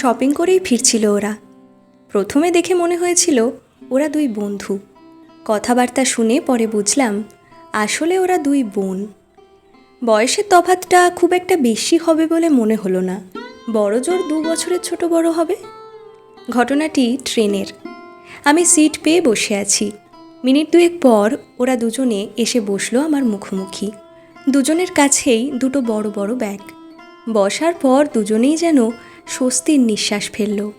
Shopping করেই ফিরছিল ওরা। প্রথমে দেখে মনে হয়েছিল ওরা দুই বন্ধু। কথাবার্তা শুনে পরে বুঝলাম আসলে ওরা দুই বোন। বয়সের তফাতটা খুব একটা বেশি হবে বলে মনে হলো না। বড় জোর দু বছরের ছোট বড় হবে? ঘটনাটি ট্রেনের। আমি সিট পেয়ে বসে আছি। মিনিট দুয়েক পর ওরা দুজনে এসে বসল আমার মুখোমুখি। দুজনের কাছেই দুটো বড় বড় ব্যাগ। বসার পর দুজনেই যেন স্বস্তির নিঃশ্বাস ফেলল।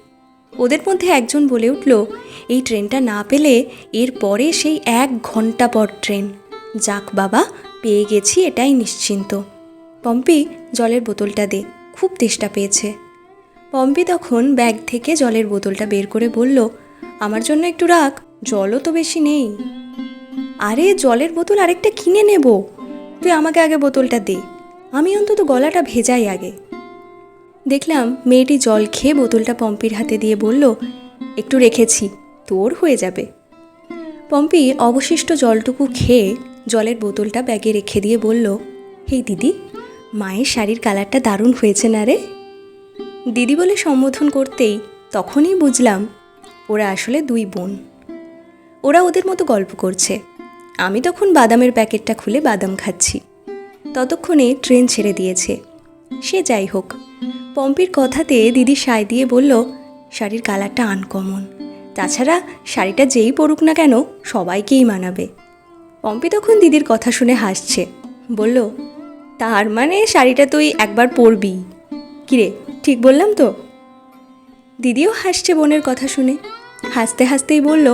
ওদের মধ্যে একজন বলে উঠল, এই ট্রেনটা না পেলে এর পরে সেই এক ঘণ্টা পর ট্রেন। যাক বাবা, পেয়ে গেছি এটাই নিশ্চিন্ত। পম্পি জলের বোতলটা দে, খুব তেষ্টা পেয়েছে। পম্পি তখন ব্যাগ থেকে জলের বোতলটা বের করে বলল, আমার জন্য একটু রাখ, জলও তো বেশি নেই। আরে, জলের বোতল আরেকটা কিনে নেব। তুই আমাকে আগে বোতলটা দে। আমি অন্তত গলাটা ভেজাই আগে। দেখলাম মেয়েটি জল খেয়ে বোতলটা পম্পির হাতে দিয়ে বলল, একটু রেখেছি, তোর হয়ে যাবে। পম্পি অবশিষ্ট জলটুকু খেয়ে জলের বোতলটা ব্যাগে রেখে দিয়ে বলল, হেই দিদি, মায়ের শাড়ির কালারটা দারুণ হয়েছে না রে? দিদি বলে সম্বোধন করতেই তখনই বুঝলাম, ওরা আসলে দুই বোন। ওরা ওদের মতো গল্প করছে। আমি তখন বাদামের প্যাকেটটা খুলে বাদাম খাচ্ছি। ততক্ষণে ট্রেন ছেড়ে দিয়েছে। সে যাই হোক পম্পির কথাতে দিদি সায় দিয়ে বলল, শাড়ির কালারটা আনকমন তাছাড়া শাড়িটা যেই পরুক না কেন সবাইকেই মানাবে। পম্পি তখন দিদির কথা শুনে হাসছে। বলল, তার মানে শাড়িটা তুই একবার পরবি? কিরে, ঠিক বললাম তো? দিদিও হাসছে বোনের কথা শুনে। হাসতে হাসতেই বলল,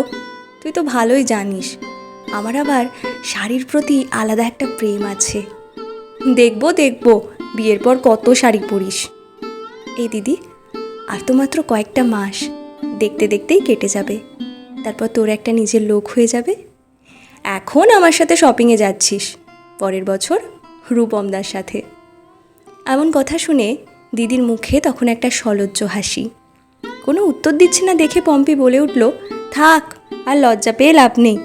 তুই তো ভালোই জানিস, আমার আবার শাড়ির প্রতি আলাদা একটা প্রেম আছে। দেখব দেখব, বিয়ের পর কত শাড়ি পরিস। এই দিদি, আর তো মাত্র কয়েকটা মাস। দেখতে দেখতেই কেটে যাবে। তারপর তোর একটা নিজের লোক হয়ে যাবে। এখন আমার সাথে শপিংয়ে যাচ্ছিস। পরের বছর রূপমদার সাথে। এমন কথা শুনে দিদির মুখে তখন একটা সলজ্জ হাসি। কোনো উত্তর দিচ্ছে না দেখে পম্পি বলে উঠল, থাক, আর লজ্জা পেয়ে লাভ নেই।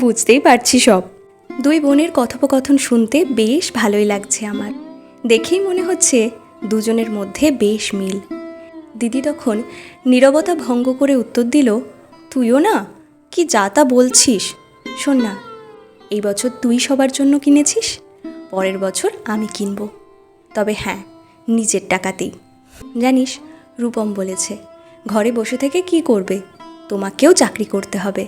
বুঝতেই পারছি সব। দুই বোনের কথোপকথন শুনতে বেশ ভালোই লাগছে আমার। দেখেই মনে হচ্ছে দুজনের মধ্যে বেশ মিল। দিদি তখন নীরবতা ভঙ্গ করে উত্তর দিল, তুইও না? কি যা তা বলছিস? শোন না, এই বছর তুই সবার জন্য কিনেছিস, পরের বছর আমি কিনব। তবে হ্যাঁ নিজের টাকাতেই। জানিস, রূপম বলেছে, ঘরে বসে থেকে কি করবে? তোমাকেও চাকরি করতে হবে।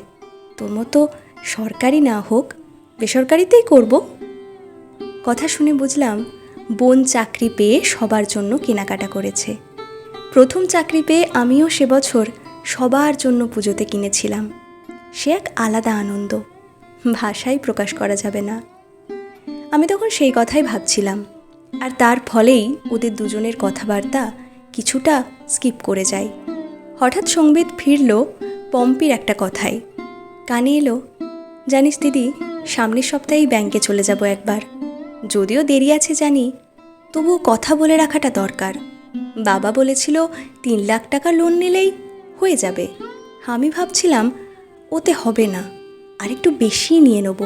তোর মতো সরকারি না হোক, বেসরকারিতেই করব। কথা শুনে বুঝলাম বোন চাকরি পেয়ে সবার জন্য কেনাকাটা করেছে। প্রথম চাকরি পেয়ে আমিও সে বছর সবার জন্য পুজোতে কিনেছিলাম। সে এক আলাদা আনন্দ। ভাষায় প্রকাশ করা যাবে না। আমি তখন সেই কথাই ভাবছিলাম। আর তার ফলেই ওদের দুজনের কথাবার্তা কিছুটা স্কিপ করে যায়। হঠাৎ সংবিত ফিরল পম্পির একটা কথায়। কানে এলো, জানিস দিদি, সামনের সপ্তাহেই ব্যাংকে চলে যাব একবার। যদিও দেরি আছে জানি তবুও কথা বলে রাখাটা দরকার। বাবা বলেছিল, তিন লাখ টাকা লোন নিলেই হয়ে যাবে। আমি ভাবছিলাম, ওতে হবে না, আর একটু বেশি নিয়ে নেব।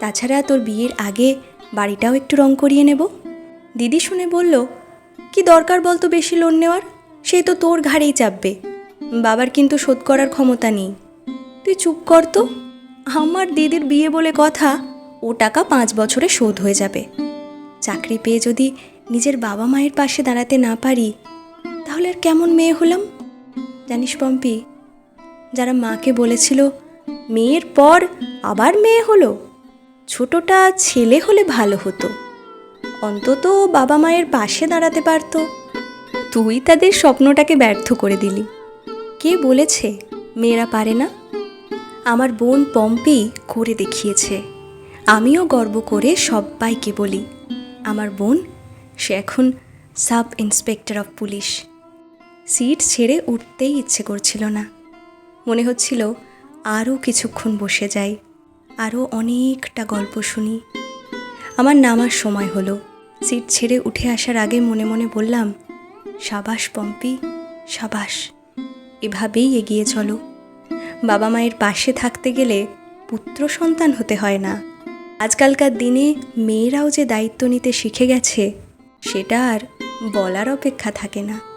তাছাড়া তোর বিয়ের আগে বাড়িটাও একটু রং করিয়ে নেব। দিদি শুনে বলল, কি দরকার বলতো বেশি লোন নেওয়ার? সেই তো তোর ঘাড়েই চাপবে। বাবার কিন্তু শোধ করার ক্ষমতা নেই। তুই চুপ কর তো। আমার দিদির বিয়ে বলে কথা ও টাকা পাঁচ বছরে শোধ হয়ে যাবে। চাকরি পেয়ে যদি নিজের বাবা মায়ের পাশে দাঁড়াতে না পারি, তাহলে আর কেমন মেয়ে হলাম? জানিস পম্পি, যারা মাকে বলেছিল, মেয়ের পর আবার মেয়ে হলো। ছোটটা ছেলে হলে ভালো হতো। অন্তত বাবা মায়ের পাশে দাঁড়াতে পারতো। তুই তাদের স্বপ্নটাকে ব্যর্থ করে দিলি। কে বলেছে, মেয়েরা পারে না? আমার বোন পম্পি করে দেখিয়েছে। আমিও গর্ব করে সবাইকে বলি, আমার বোন, সে এখন sub inspector of police. Seat ছেড়ে উঠতেই ইচ্ছে করছিল না। মনে হচ্ছিল আরও কিছুক্ষণ বসে যাই, আরও অনেকটা গল্প শুনি। আমার নামার সময় হলো। সিট ছেড়ে উঠে আসার আগে মনে মনে বললাম, সাবাস, পম্পি, সাবাস, এভাবেই এগিয়ে চলো। বাবা মায়ের পাশে থাকতে গেলে পুত্র সন্তান হতে হয় না। আজকালকার দিনে মেয়েরাও যে দায়িত্ব নিতে শিখে গেছে সেটা আর বলার অপেক্ষা থাকে না।